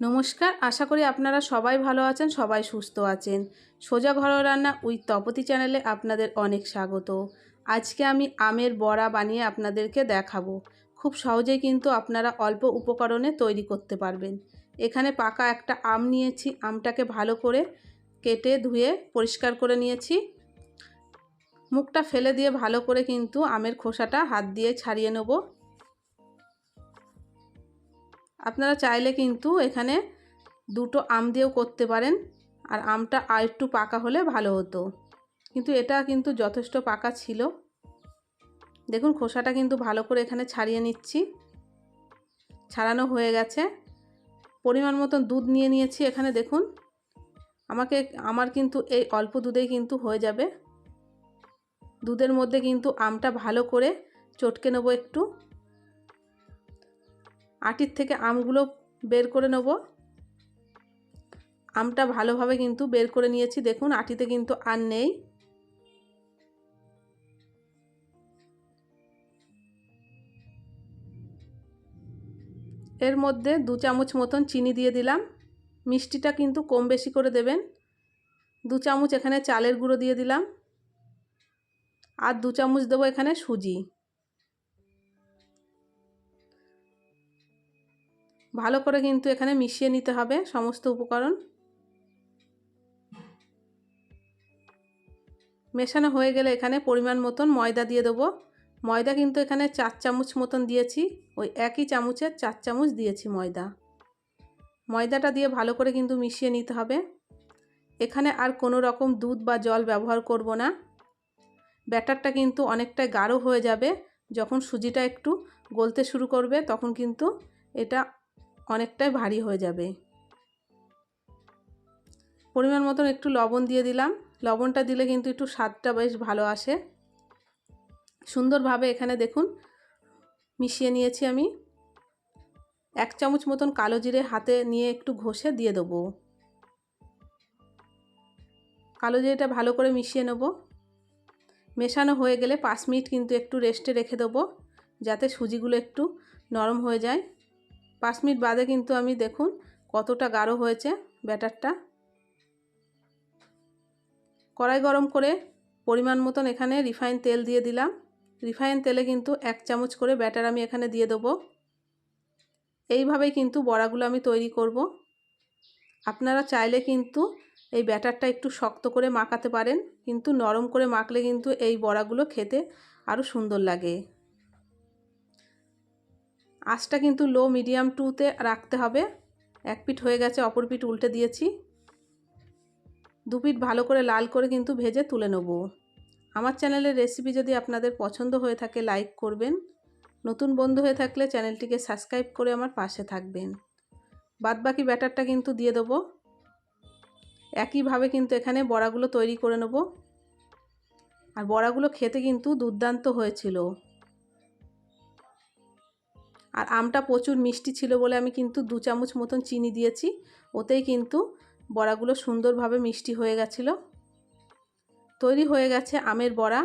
নমস্কার, আশা করি আপনারা সবাই ভালো আছেন, সবাই সুস্থ আছেন। সোজা ঘরোয়া রান্না উইথ তপতি চ্যানেলে আপনাদের অনেক স্বাগত। আজকে আমি আমের বড়া বানিয়ে আপনাদেরকে দেখাবো। খুব সহজেই কিন্তু আপনারা অল্প উপকরণে তৈরি করতে পারবেন। এখানে পাকা একটা আম নিয়েছি, আমটাকে ভালো করে কেটে ধুয়ে পরিষ্কার করে নিয়েছি। মুখটা ফেলে দিয়ে ভালো করে কিন্তু আমের খোসাটা হাত দিয়ে ছাড়িয়ে নেব। আপনারা চাইলে কিন্তু এখানে দুটো আম দিয়েও করতে পারেন। আর আমটা আর একটু পাকা হলে ভালো হতো। কিন্তু এটা কিন্তু যথেষ্ট পাকা ছিল। দেখুন, খোসাটা কিন্তু ভালো করে এখানে ছাড়িয়ে নিচ্ছি। ছাড়ানো হয়ে গেছে। পরিমাণ মতন দুধ নিয়ে নিয়েছি এখানে, দেখুন। আমাকে, আমার কিন্তু এই অল্প দুধেই কিন্তু হয়ে যাবে। দুধের মধ্যে কিন্তু আমটা ভালো করে চটকে নেব একটু। আটির থেকে আমগুলো বের করে নেব। আমটা ভালোভাবে কিন্তু বের করে নিয়েছি। দেখুন, আটিতে কিন্তু আর নেই। এর মধ্যে দু চামচ মতন চিনি দিয়ে দিলাম। মিষ্টিটা কিন্তু কম বেশি করে দেবেন। দু চামচ এখানে চালের গুঁড়ো দিয়ে দিলাম। আর দু চামচ দেবো এখানে সুজি। ভালো করে কিন্তু এখানে মিশিয়ে নিতে হবে সমস্ত উপকরণ। মেশানো হয়ে গেলে এখানে পরিমাণ মতন ময়দা দিয়ে দেবো। ময়দা কিন্তু এখানে চার চামচ মতন দিয়েছি। ওই একই চামচের চার চামচ দিয়েছি ময়দা। ময়দাটা দিয়ে ভালো করে কিন্তু মিশিয়ে নিতে হবে। এখানে আর কোনো রকম দুধ বা জল ব্যবহার করব না। ব্যাটারটা কিন্তু অনেকটাই গাঢ় হয়ে যাবে। যখন সুজিটা একটু গলতে শুরু করবে, তখন কিন্তু এটা অনেকটাই ভারী হয়ে যাবে। পরিমাণ মতন একটু লবণ দিয়ে দিলাম। লবণটা দিলে কিন্তু একটু স্বাদটা বেশ ভালো আসে। সুন্দরভাবে এখানে দেখুন, মিশিয়ে নিয়েছি আমি। এক চামচ মতন কালো জিরে হাতে নিয়ে একটু ঘষে দিয়ে দেবো। কালো জিরেটা ভালো করে মিশিয়ে নেব। মেশানো হয়ে গেলে পাঁচ মিনিট কিন্তু একটু রেস্টে রেখে দেবো, যাতে সুজিগুলো একটু নরম হয়ে যায়। পাঁচ মিনিট বাদে কিন্তু আমি দেখুন কতটা গাঢ় হয়েছে ব্যাটারটা। কড়াই গরম করে পরিমাণ মতন এখানে রিফাইন তেল দিয়ে দিলাম। রিফাইন তেলে কিন্তু এক চামচ করে ব্যাটার আমি এখানে দিয়ে দেবো। এইভাবেই কিন্তু বড়াগুলো আমি তৈরি করব। আপনারা চাইলে কিন্তু এই ব্যাটারটা একটু শক্ত করে মাখাতে পারেন, কিন্তু নরম করে মাখলে কিন্তু এই বড়াগুলো খেতে আরও সুন্দর লাগে। আঁচটা কিন্তু লো মিডিয়াম টুতে রাখতে হবে। এক পিঠ হয়ে গেছে, অপর পিঠ উল্টে দিয়েছি। দু পিঠ ভালো করে লাল করে কিন্তু ভেজে তুলে নেব। আমার চ্যানেলের রেসিপি যদি আপনাদের পছন্দ হয়ে থাকে লাইক করবেন। নতুন বন্ধু হয়ে থাকলে চ্যানেলটিকে সাবস্ক্রাইব করে আমার পাশে থাকবেন। বাদবাকি ব্যাটারটা কিন্তু দিয়ে দেবো। একইভাবে কিন্তু এখানে বড়াগুলো তৈরি করে নেব। আর বড়াগুলো খেতে কিন্তু দুর্দান্ত হয়েছিল। আর আমটা প্রচুর মিষ্টি ছিল বলে আমি কিন্তু দু চামচ মতন চিনি দিয়েছি। ওতেই কিন্তু বড়াগুলো সুন্দরভাবে মিষ্টি হয়ে গেছিল। তৈরি হয়ে গেছে আমের বড়া।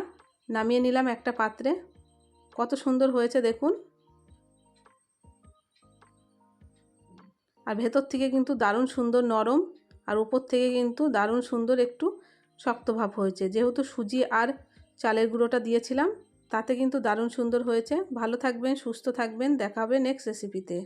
নামিয়ে নিলাম একটা পাত্রে। কত সুন্দর হয়েছে দেখুন। আর ভেতর থেকে কিন্তু দারুণ সুন্দর নরম আর উপর থেকে কিন্তু দারুণ সুন্দর একটু শক্ত ভাব হয়েছে। যেহেতু সুজি আর চালের গুঁড়োটা দিয়েছিলাম তাতে কিন্তু দারুণ সুন্দর হয়েছে। ভালো থাকবেন সুস্থ থাকবেন। দেখা হবে নেক্সট রেসিপিতে